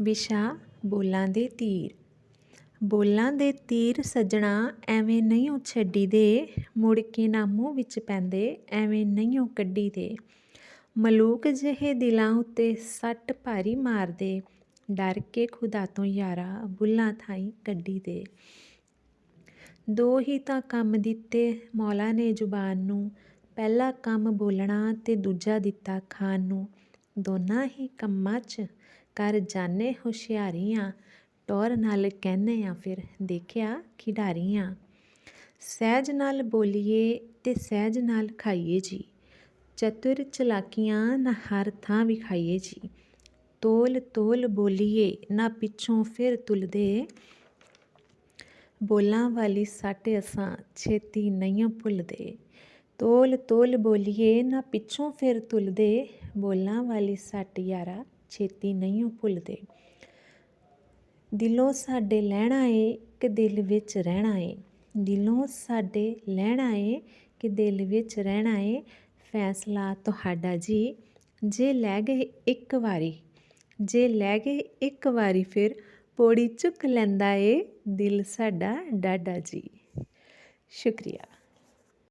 ਵਿਸ਼ਾ ਬੋਲਾਂ ਦੇ ਤੀਰ। ਬੋਲਾਂ ਦੇ ਤੀਰ ਸੱਜਣਾ ਐਵੇਂ ਨਹੀਂ ਉਹ ਛੱਡੀ ਦੇ ਮੁੜ ਕੇ ਨਾ ਮੂੰਹ ਵਿੱਚ ਪੈਂਦੇ, ਐਵੇਂ ਨਹੀਂ ਉਹ ਕੱਢੀ ਦੇ ਮਲੂਕ ਜਿਹੇ ਦਿਲਾਂ ਉੱਤੇ ਸੱਟ ਭਾਰੀ ਮਾਰਦੇ, ਡਰ ਕੇ ਖੁਦਾ ਤੋਂ ਯਾਰਾ ਬੁੱਲਾਂ ਥਾਈ ਕੱਢੀ ਦੇ ਦੋ ਹੀ ਤਾਂ ਕੰਮ ਦਿੱਤੇ ਮੌਲਾ ਨੇ ਜ਼ੁਬਾਨ ਨੂੰ, ਪਹਿਲਾ ਕੰਮ ਬੋਲਣਾ ਤੇ ਦੂਜਾ ਦਿੱਤਾ ਖਾਣ ਨੂੰ। ਦੋਨਾਂ ਹੀ ਕੰਮਾਂ 'ਚ ਕਰ ਜਾਣੇ ਹੁਸ਼ਿਆਰੀਆਂ। ਟੌਰ ਨਾਲ ਕਹਿੰਦੇ ਆ ਫਿਰ ਦੇਖਿਆ ਖਿਡਾਰੀਆਂ। ਸਹਿਜ ਨਾਲ ਬੋਲੀਏ ਤੇ ਸਹਿਜ ਨਾਲ ਖਾਈਏ ਜੀ। ਚਤੁਰ ਚਲਾਕੀਆਂ ਨਾ ਹਰ ਥਾਂ ਵਿਖਾਈਏ ਜੀ। ਤੋਲ ਤੋਲ ਬੋਲੀਏ ਨਾ ਪਿੱਛੋਂ ਫਿਰ ਤੁਲਦੇ। ਬੋਲਾਂ ਵਾਲੀ ਸੱਟ ਅਸਾਂ ਛੇਤੀ ਨਹੀਂ ਭੁੱਲਦੇ। ਤੋਲ ਤੋਲ ਬੋਲੀਏ ਨਾ ਪਿੱਛੋਂ ਫਿਰ ਤੁਲਦੇ। ਬੋਲਾਂ ਵਾਲੀ ਸੱਟ ਯਾਰਾ ਛੇਤੀ ਨਹੀਂ ਭੁੱਲਦੇ। ਦਿਲੋਂ ਸਾਡੇ ਲੈਣਾ ਏ ਕਿ ਦਿਲ ਵਿੱਚ ਰਹਿਣਾ ਏ। ਦਿਲੋਂ ਸਾਡੇ ਲੈਣਾ ਏ ਕਿ ਦਿਲ ਵਿੱਚ ਰਹਿਣਾ ਏ। ਫੈਸਲਾ ਤੁਹਾਡਾ ਜੀ। ਜੇ ਲੈ ਗਏ ਇੱਕ ਵਾਰੀ, ਜੇ ਲੈ ਗਏ ਇੱਕ ਵਾਰੀ ਫਿਰ ਪੌੜੀ ਚੁੱਕ ਲੈਂਦਾ ਏ ਦਿਲ ਸਾਡਾ ਡਾਡਾ ਜੀ। ਸ਼ੁਕਰੀਆ।